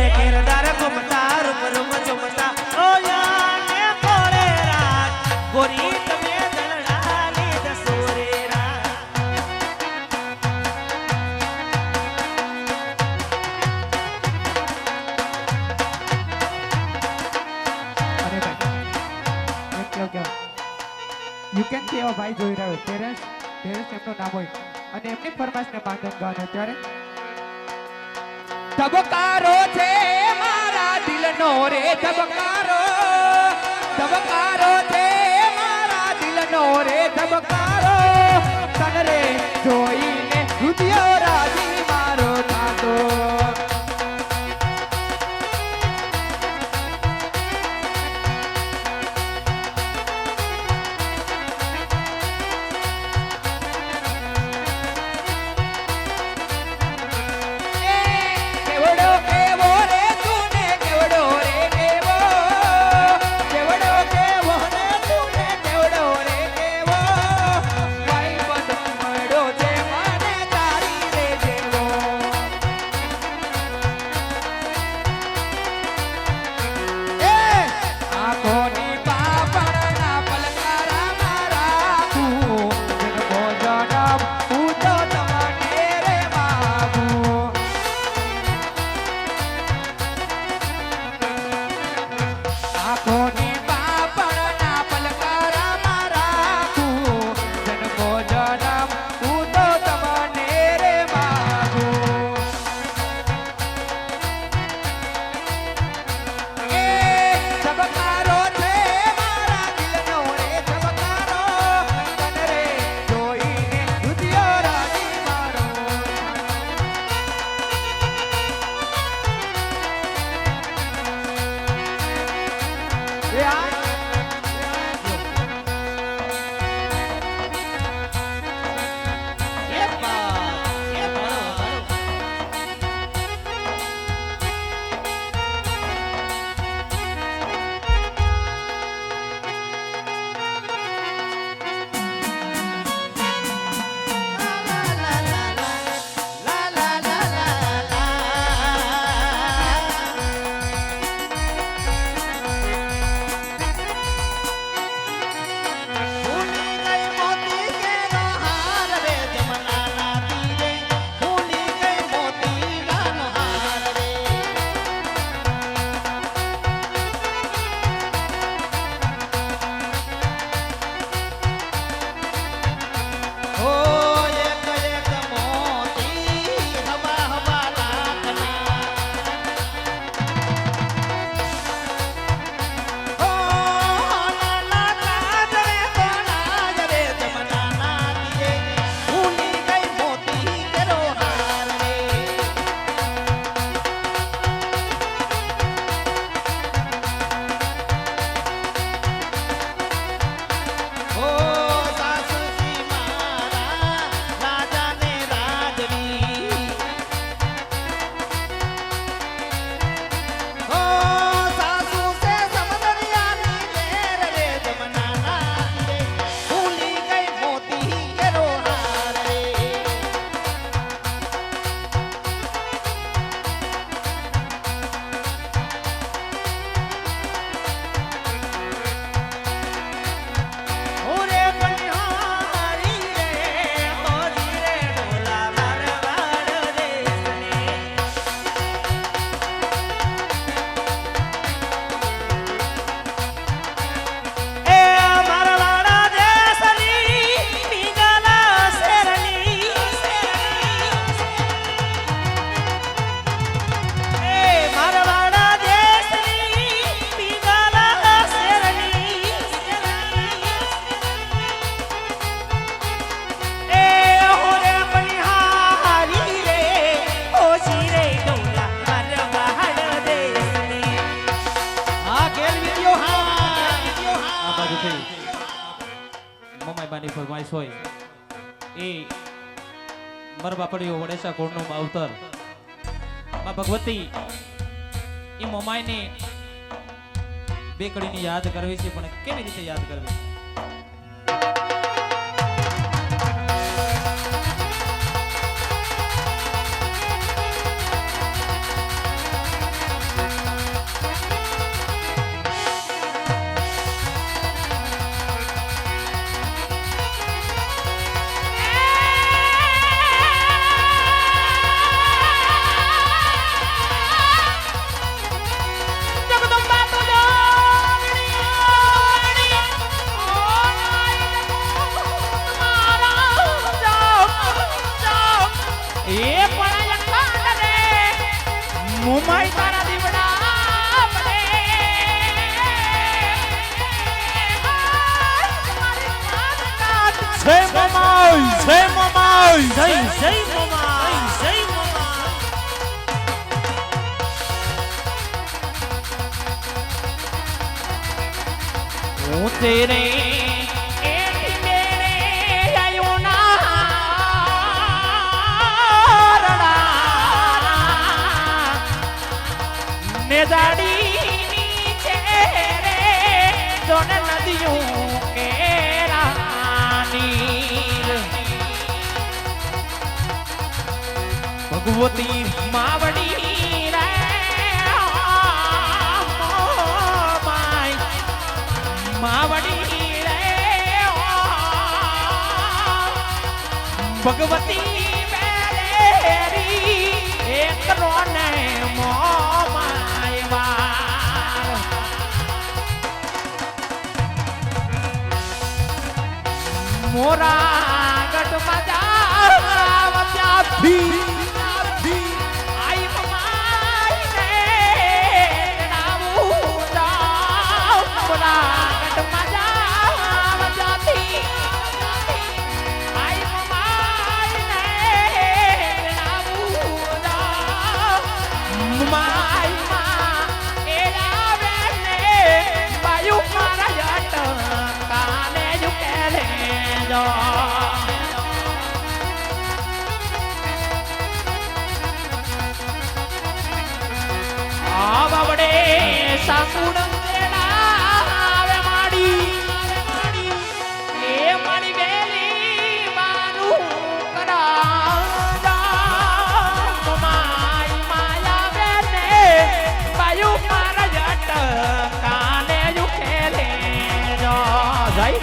અરે કેરદાર ભાઈ જોઈ રહ્યો પેરેન્ટ્સ પેરેન્ટ્સ એમનું નામ હોય. અને એમની ફરમાશને માંગણ ગાવાનું અત્યારે. ધબકારો છે મારા દિલનો રે ધબકારો હોય. એ મરવા પડ્યો વડેસા કોળનો માવતર. માં ભગવતી, એ મમાઈને બે કડીની યાદ કરવી છે, પણ કેવી રીતે યાદ કરવી? છે મમાઈ જય જય મમા જય મમા હું તેરે એથી ભગવતી માવડી રે. માવડી રે. ભગવતી મેરી એક રોને મો મોરા ગઢ મજા ગઢમાં જાવ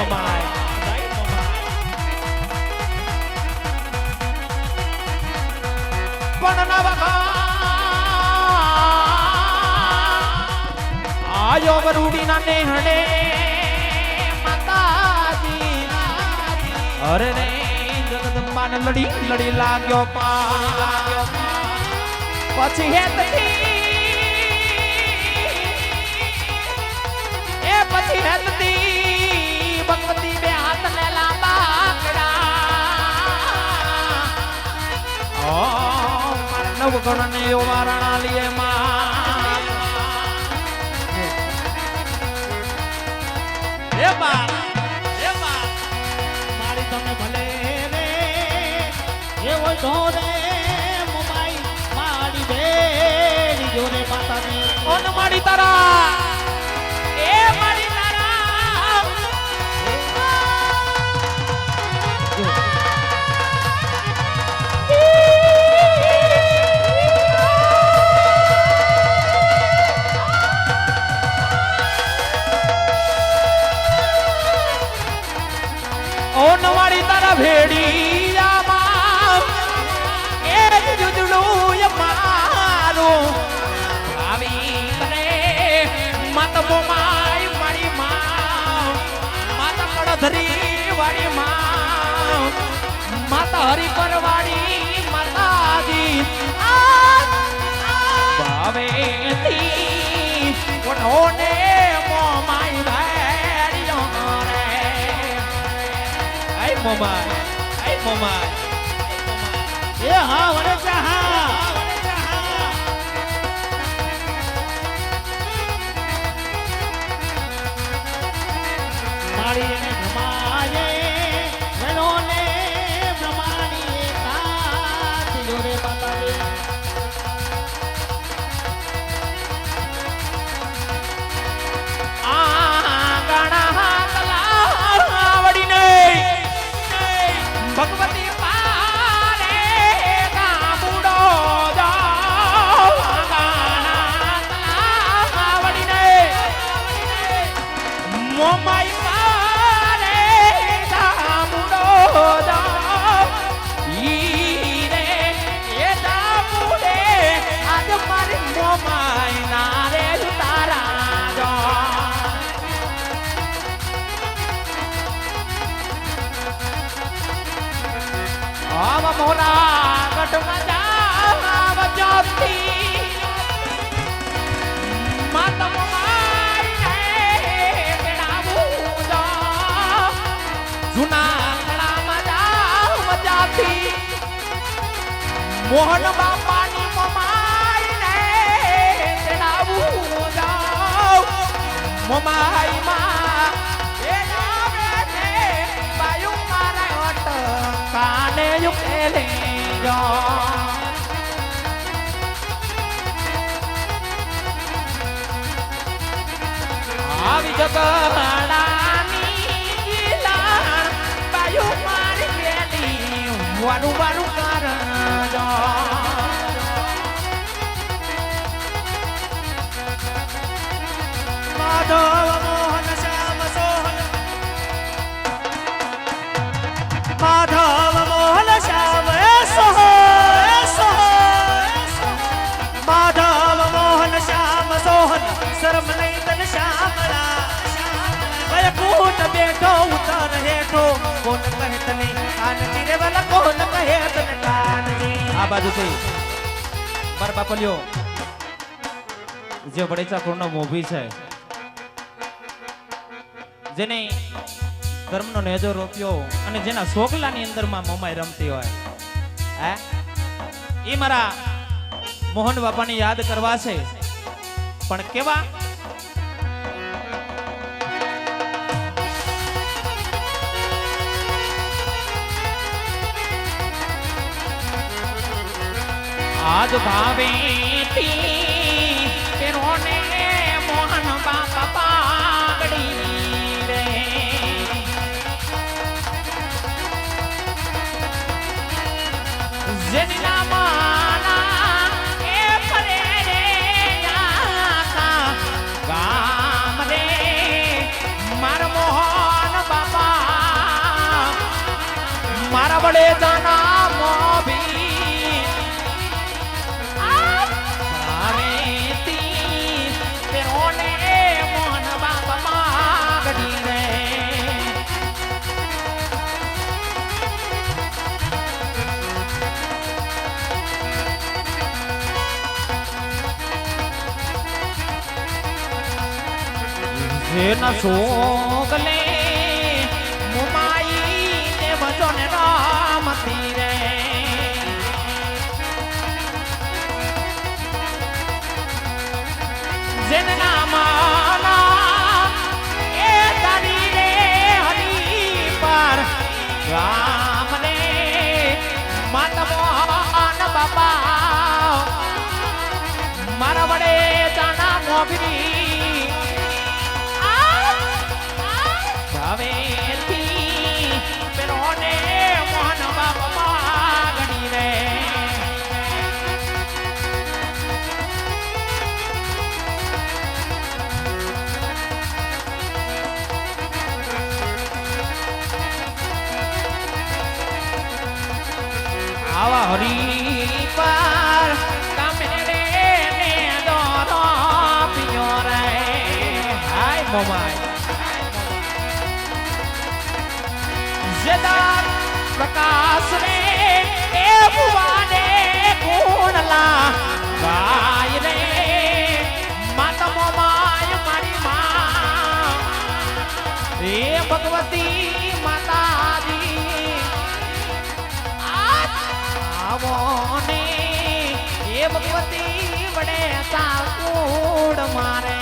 મમાય પણ નવકા આયો વરુડીના નેહડે માતાજી અરે રે લડી લડી લાગ્યો પા પછી નવગણ ને વારણા લીએ બા બા મારી તમે ભલે રે એ હોય તો રે, મોબાઈ મારી બેડી જોરે માતાની ઓન મારી તારા હરી પરવાળી માતાજી. ભાવે ઓઢોને મોમાઈ ભેડિયો રે આય મોમાય આય મોમાય એ હા વડે મોહન બાપાની મમાઈને તેડાવું જાઉં. મમાઈમાં બાયું મારા કાને યુકેલે જાઉં. આવી જગડાની વારું વારું કારણ માધવ વયકૂટ બેઠો, ઉતર હેઠો. કોણ કહે તને કાનજી રે વાલા? કોણ કહે તને કાનજી આ બાજુથી મારા બાપલિયો જે વડેચા કુળનો મોભી છે, જેને ધર્મનો નેજો રોપ્યો અને જેના સોગલાની અંદરમાં મમાઈ રમતી હોય, હે? એ મારા મોહન બાપાને યાદ કરવા છે. પણ કેવા આજ ભાવે તેરોને મોહન બાપા પાગડી રે. જેની એ પરે જેના સોગલે મુમાઈ ને વચન રામતી રે જેના માના એ તારી રે હરી પર રામ ને માત મોહન બાપા, મારા વડે જાણા મોગરી ભાવેથી એ ભગવતી માતાજી આવો ને એ ભગવતી વડે સાકુડ મારે.